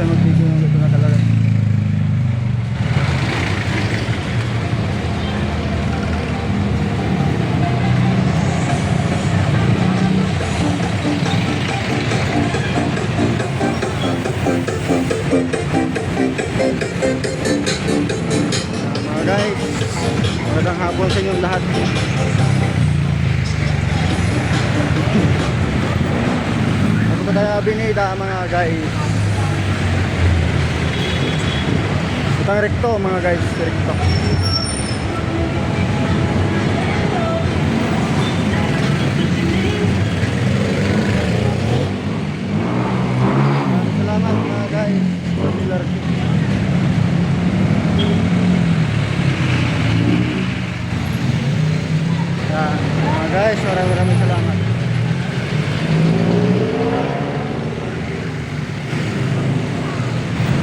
tayo mag-video ng ito na talaga. magandang hapon sa inyong lahat ako pa tayo mga guys Pang rekto mga guys, rekto. Salamat mga guys, popular Yan, mga guys, maraming maraming